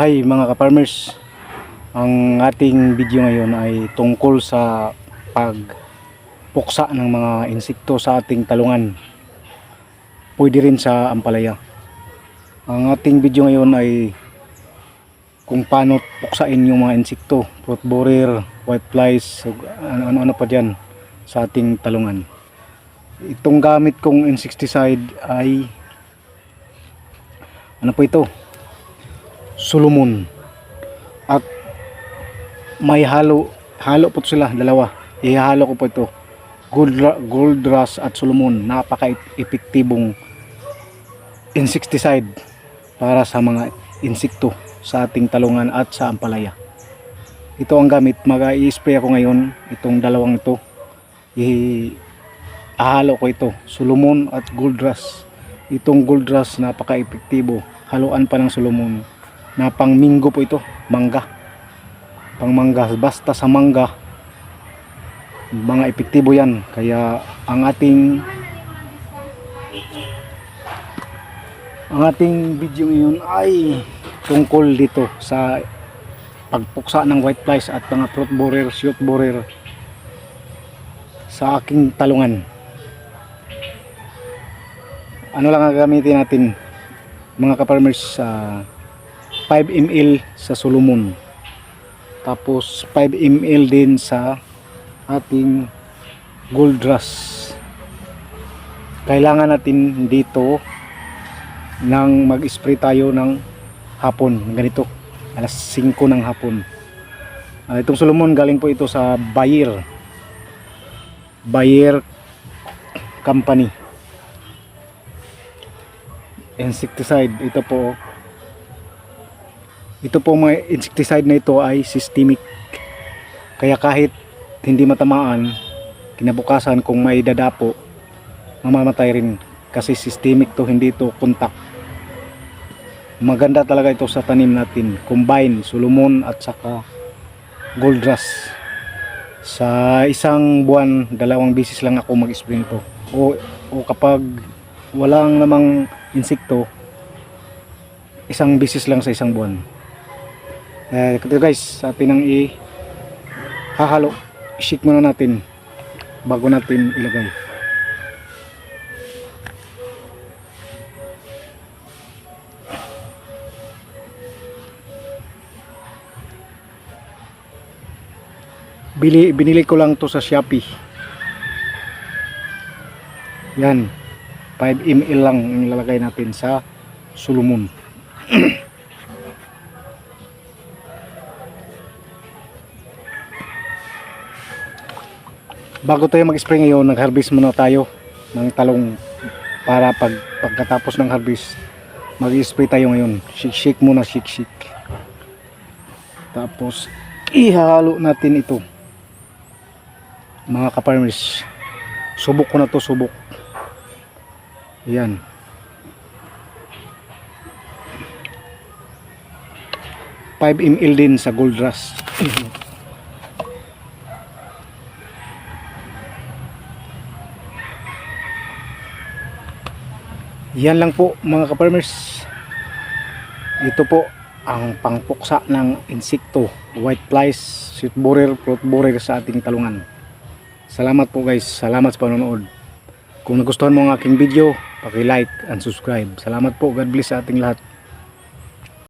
Hi mga ka-farmers. Ang ating video ngayon ay tungkol sa pagpuksa ng mga insekto sa ating talungan. Pwede rin sa ampalaya. Ang ating video ngayon ay kung paano puksain yung mga insekto, fruit borer, white flies, ano-ano pa dyan sa ating talungan. Itong gamit kong insecticide ay ano po ito? Solomon. At may halo, halo po sila, dalawa. Ihalo ko po ito. Gold, gold rush at Solomon. Napaka-epektibong insecticide para sa mga insekto sa ating talungan at sa ampalaya. Ito ang gamit. Mag-i-spray ako ngayon. Itong dalawang ito. I ahalo ko ito. Solomon at gold rush. Itong gold rush napaka-epektibo. Haluan pa ng Solomon na pang minggo po ito, mangga. Pang mangga, basta sa mangga mga epektibo 'yan. Kaya ang ating ang ating video ngayon ay tungkol dito sa pagpuksa ng white flies at mga fruit borer, shoot borer sa aking talungan. Ano lang ang gamitin natin mga ka-farmers sa 5 ml sa Solomon. Tapos 5 ml din sa ating gold rush. Kailangan natin dito nang mag-spray tayo ng hapon, ganito, alas 5 ng hapon. Ah, itong Solomon galing po ito sa Bayer. Bayer Company. Insecticide, ito po ito po mga insecticide na ito ay systemic. Kaya kahit hindi matamaan, kinabukasan kung may dadapo, mamamatay rin kasi systemic to, hindi to contact. Maganda talaga ito sa tanim natin. Combine, Solomon at saka Gold Rush. Sa isang buwan, dalawang bisis lang ako mag-spray nito. O, o kapag walang namang insekto, isang bisis lang sa isang buwan. Eh, ito guys, atin ang i hahalo. Shake muna natin bago natin ilagay. Bili, binili ko lang to sa Shopee. Yan. 5 ml lang ang ilalagay natin sa Solomon. bago tayo mag-spray ngayon, nag-harvest muna tayo ng talong para pag pagkatapos ng harvest mag-spray tayo ngayon. Shake shake muna, shake shake. Tapos ihalo natin ito. Mga kaparmers. Subok ko na to, subok. Yan. Five ml din sa gold rush. Yan lang po mga ka-farmers. Ito po ang pangpuksa ng insekto, white flies, sweet borer, fruit borer sa ating talungan. Salamat po guys, salamat sa panonood. Kung nagustuhan mo ang aking video, paki-like and subscribe. Salamat po, God bless sa ating lahat.